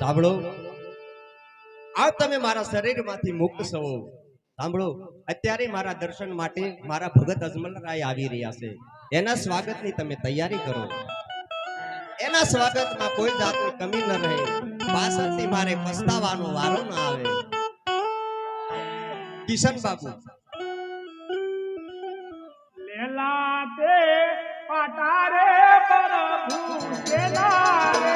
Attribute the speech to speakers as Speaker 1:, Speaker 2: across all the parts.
Speaker 1: સાંભળો. આ તમે મારા શરીરમાંથી મુક્ત છો. સાંભળો, અત્યારે મારા દર્શન માટે મારા ભગત અજમલરાય આવી રહ્યા છે. એના સ્વાગતની તમે તૈયારી કરો. એના સ્વાગતમાં કોઈ જાતની કમી ન રહે. પાછળથી મારે પસ્તાવાનો વારો ન આવે. કિશન બાબુ
Speaker 2: લેલા તે પાટારે પ્રભુ કેલા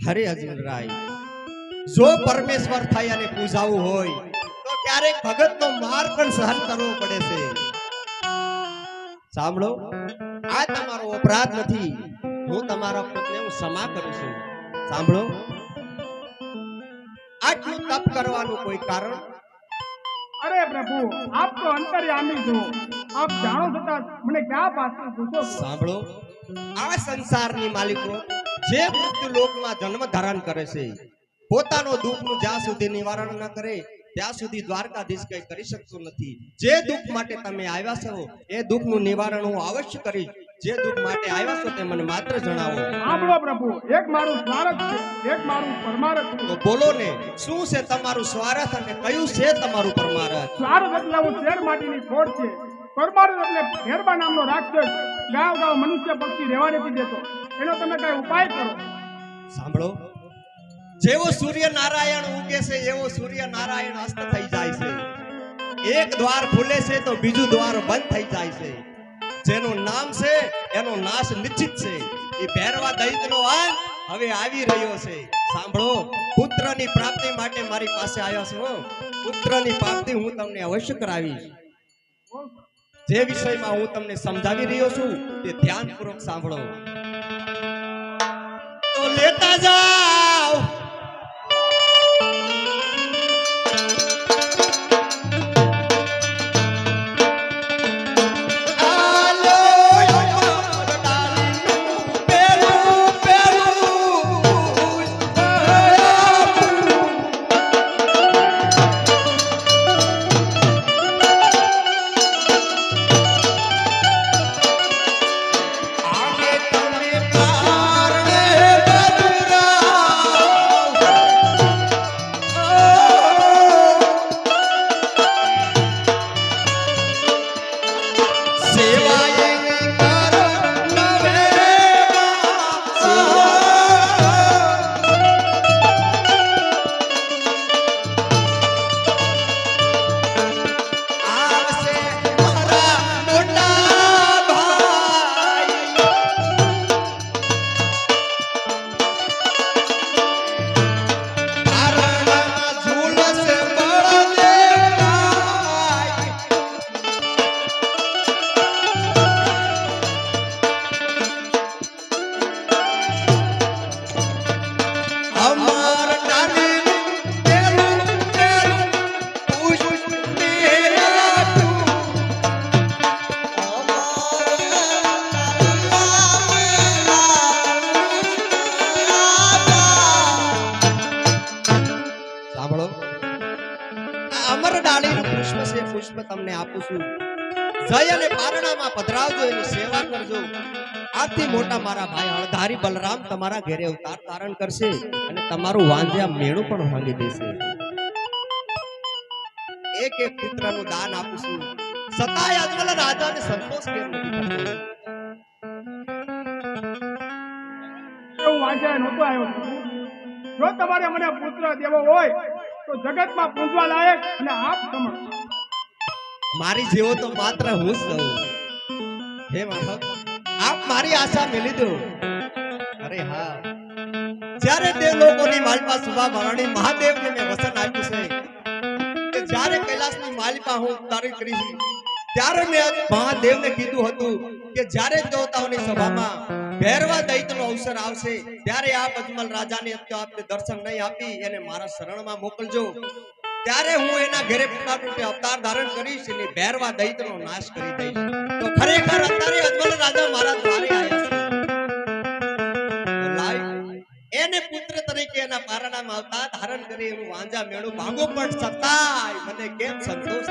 Speaker 1: હરે અર્જુન જો પરમેશ્વર થાય અને પૂજાવું હોય તો ક્યારેક ભગતનો માર પણ સહન કરવો પડે છે. સાંભળો આ તમારો અપરાધ નથી હું તમારા પુત્રને હું ક્ષમા કરું છું. સાંભળો આટલું તપ કરવાનું કોઈ કારણ?
Speaker 2: અરે પ્રભુ આપ તો અંતર્યામી છો. આપ જાણો છતાં મને ક્યાં પાછળ પૂછો
Speaker 1: સાંભળો આ સંસારની માલિકો જે મૃત્યુ લોકમાં જન્મ ધારણ કરે છે પોતાનો દુઃખનું જ્યાં સુધી નિવારણ ન કરે ત્યાં સુધી દ્વારકાધીશ કઈ કરી શકતો નથી. જે દુઃખ માટે તમે આવ્યા છો એ દુઃખનું નિવારણ હું અવશ્ય કરીશ. જે દુઃખ માટે આવ્યા છો તે મને માત્ર જણાવો.
Speaker 2: સાંભળો પ્રભુ એક મારું સ્વાર્થ છે એક મારું પરમારથ
Speaker 1: તો બોલો ને શું છે તમારું સ્વાર્થ અને કયું છે તમારું પરમારક
Speaker 2: સ્વાર્થ એટલે હું શેર માટીની ફોડ છે. પરમારથ એટલે ઘેરબા નામનો રાક્ષસ. ગાવ ગાવ મનુષ્ય પક્ષી રહેવા નથી દેતો એનો તમે કઈ ઉપાય કરો.
Speaker 1: સાંભળો. જેવો સૂર્ય નારાયણ ઉગે છે, એવો સૂર્ય નારાયણ અસ્ત થઈ જાય છે. એક દ્વાર ખુલે છે તો બીજું દ્વાર બંધ થઈ જાય છે. જેનું નામ છે, એનો નાશ નિશ્ચિત છે. એ ભેરવા દૈતનો અંત હવે આવી રહ્યો છે. સાંભળો, પુત્રની પ્રાપ્તિ માટે મારી પાસે આવ્યો છો. પુત્રની પ્રાપ્તિ હું તમને અવશ્ય કરાવીશ. જે વિષયમાં હું તમને સમજાવી રહ્યો છું, તે ધ્યાનપૂર્વક સાંભળો. પુષ્પ તમને આપું છું. જય અને પારણામાં પધરાવજો, એની સેવા કરજો. આથી મોટા મારા ભાઈ અણધારી બલરામ તમારા ઘેરે અવતાર ધારણ કરશે અને તમારું વાંધ્યા મેળું પણ ભાંગી દેશે. એક એક પુત્રનું દાન આપું છું. સતાય અજમલ રાજાને સંતોષ કેમ નથી
Speaker 2: જો તમારે મને પુત્ર દેવો હોય, તો જગતમાં પૂજવા લાયક અને આપ સમક્ષ
Speaker 1: મારી જેવો તો માત્ર હું જ છું. હે માધવ આપ મારી આશા મેલી દો. અરે હા. જ્યારે દેવ લોકોની માલિપા સુભા ભરાણી મહાદેવને મેં વસન આપ્યું છે, કે જ્યારે કૈલાસની માલિપા હું તારી કરી ત્યારે મેં મહાદેવને કીધું હતું કે જ્યારે દેવતાઓની સભામાં ભેરવા દૈતનો અવસર આવશે, ત્યારે આપ અજમલ રાજાને આપને દર્શન નહીં આપી, એને મારા શરણમાં મોકલજો. ત્યારે હું એના ઘરે પુનઃ રૂપે અવતાર ધારણ કરીશ અને ભેરવા દૈતનો નાશ કરી દઈશ. તો ખરેખર અત્યારે અજમલ રાજા મારા દ્વારે એને પુત્ર તરીકે એના પારણામાં અવતાર ધારણ કરી એનું વાંજા મેળો ભાંગો પણ સતાય મને કેમ સંતોષ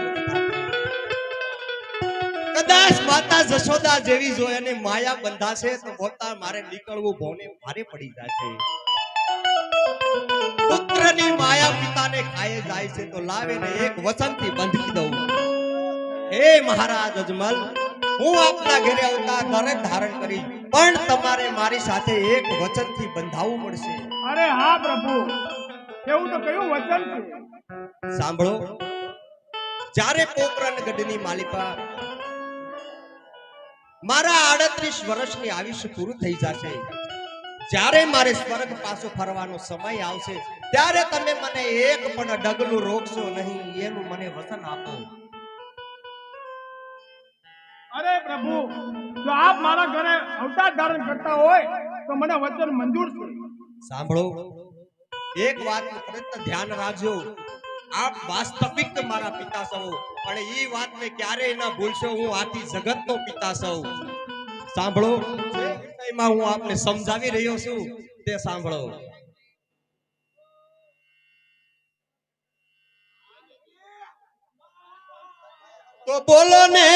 Speaker 1: કદાચ માતા જશોદા જેવી જો એને માયા બંધાશે તો પોતા મારે નીકળવું ભોને ભારે પડી જશે. પુત્રની માયા પિતાને ખાયે જાય છે તો લાવીને એક વસંતી બંધી દઉં. હે મહારાજ અજમલ હું આપના ઘરે આવતા દરેક ધારણ કરી પણ તમારે મારી સાથે એક વચનથી બંધાવવું પડશે.
Speaker 2: અરે હા પ્રભુ એવું તો કયું વચન છે?
Speaker 1: સાંભળો જ્યારે પોકરણ ગઢની માલિકા મારા આડત્રીસ વર્ષની આયુષ્ય પૂરું થઈ જશે જ્યારે મારે સ્વર્ગ પાછો ફરવાનો સમય આવશે ત્યારે તમે મને એક પણ ડગલું રોકશો નહીં એનું મને વચન આપો.
Speaker 2: અરે પ્રભુ જો આપ મારા ઘરે અવતાર ધારણ કરતા હોય તો મને વચન મંજૂર છે.
Speaker 1: સાંભળો એક વાત પ્રયત્ન ધ્યાન રાખજો. આપ વાસ્તવિક મારા પિતા સૌ પણ એ વાતને ક્યારેય ન ભૂલશો હું આથી જગતનો પિતા સૌ. સાંભળો માં હું આપને સમજાવી રહ્યો છું તે સાંભળો. તો બોલો ને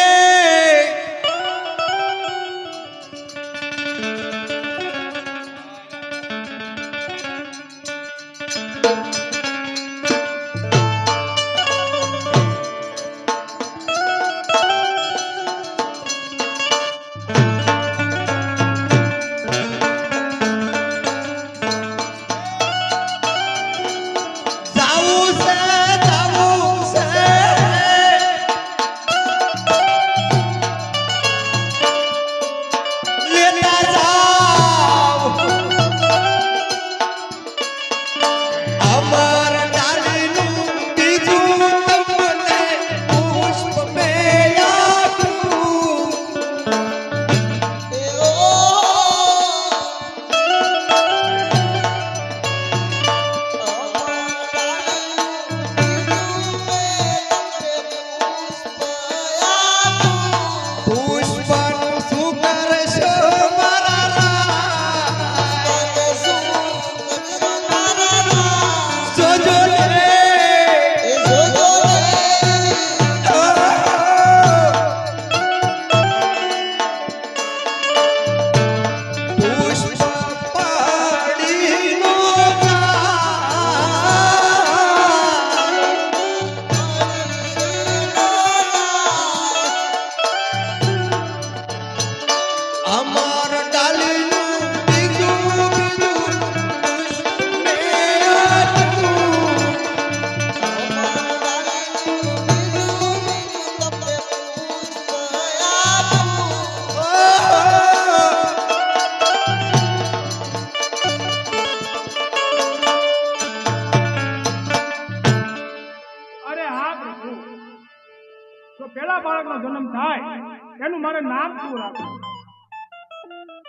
Speaker 1: મારે
Speaker 2: નામ શું રાખવું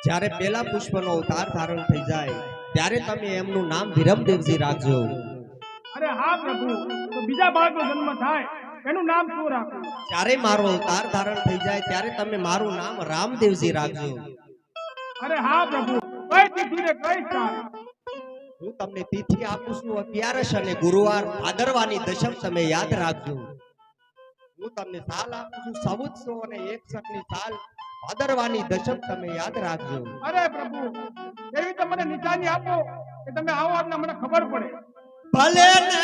Speaker 1: જ્યારે પેલા પુષ્પનો અવતાર ધારણ થઈ જાય ત્યારે તમે એમનું નામ વિરમદેવજી રાખજો.
Speaker 2: અરે હા પ્રભુ તો બીજા બાળકનો જન્મ થાય એનું નામ શું રાખવું
Speaker 1: જ્યારે મારો અવતાર ધારણ થઈ જાય ત્યારે તમે મારું નામ રામદેવજી રાખજો.
Speaker 2: અરે હા પ્રભુ કઈ તિથિને કઈ સ્થાન?
Speaker 1: હું તમને તિથિ આપું છું અગિયારસ અને ગુરુવાર ભાદરવાની દશમ તમે યાદ રાખજો. હું તમને સાલ આપું છું ચૌદસો અને એકસઠની સાલ ભાદરવાની દશક તમે યાદ રાખજો.
Speaker 2: અરે પ્રભુ એવી તમને મને નિશાની આપો કે તમે આવો એટલે મને ખબર પડે.
Speaker 1: ભલે ને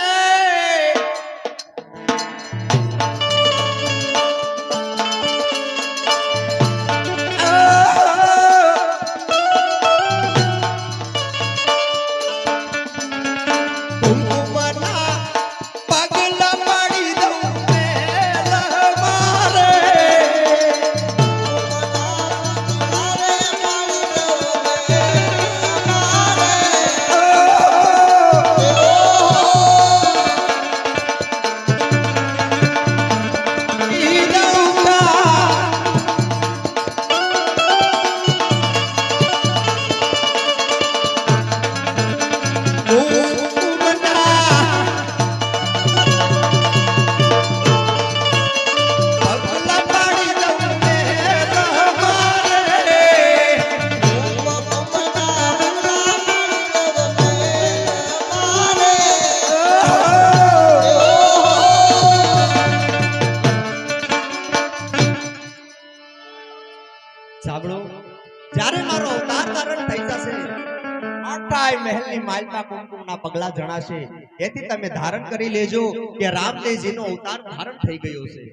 Speaker 1: આખાય મહેલની માલમાં કુમકુમના પગલા જણાશે. એથી તમે ધારણ કરી લેજો કે રામદેવજીનો અવતાર ધારણ થઈ ગયો છે.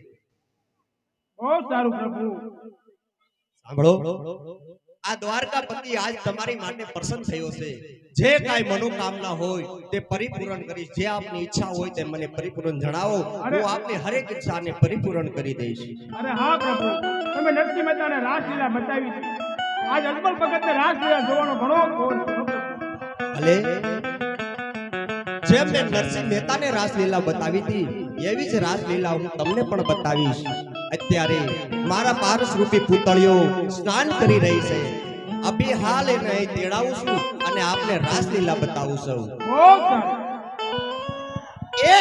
Speaker 2: બહુ સારું પ્રભુ.
Speaker 1: સાંભળો. આ દ્વારકાપતિ આજ તમારી માટે પ્રસન્ન થયો છે. જે કાંઈ મનોકામના હોય તે પરિપૂર્ણ કરીશ. જે આપની ઈચ્છા હોય તે મને પરિપૂર્ણ જણાવો. હું આપની હરેક ઈચ્છાને પરિપૂર્ણ કરી દઈશ.
Speaker 2: અરે હા પ્રભુ. તમે નરસિંહ મહેતાને રાસલીલા બતાવી આજ અજમલ ભગતને રાસલીલા જોવાનો ઘણો.
Speaker 1: ભલે. જેમ મેં નરસિંહ મહેતાને રાસલીલા બતાવી હતી એવી જ રાસલીલા હું તમને પણ બતાવીશ. અત્યારે મારા પારસ રૂપી પૂતળીઓ સ્નાન કરી રહી છે. અભી હાલ એને અહીં તેડાવું છું અને આપને રાસલીલા બતાવું છું. એ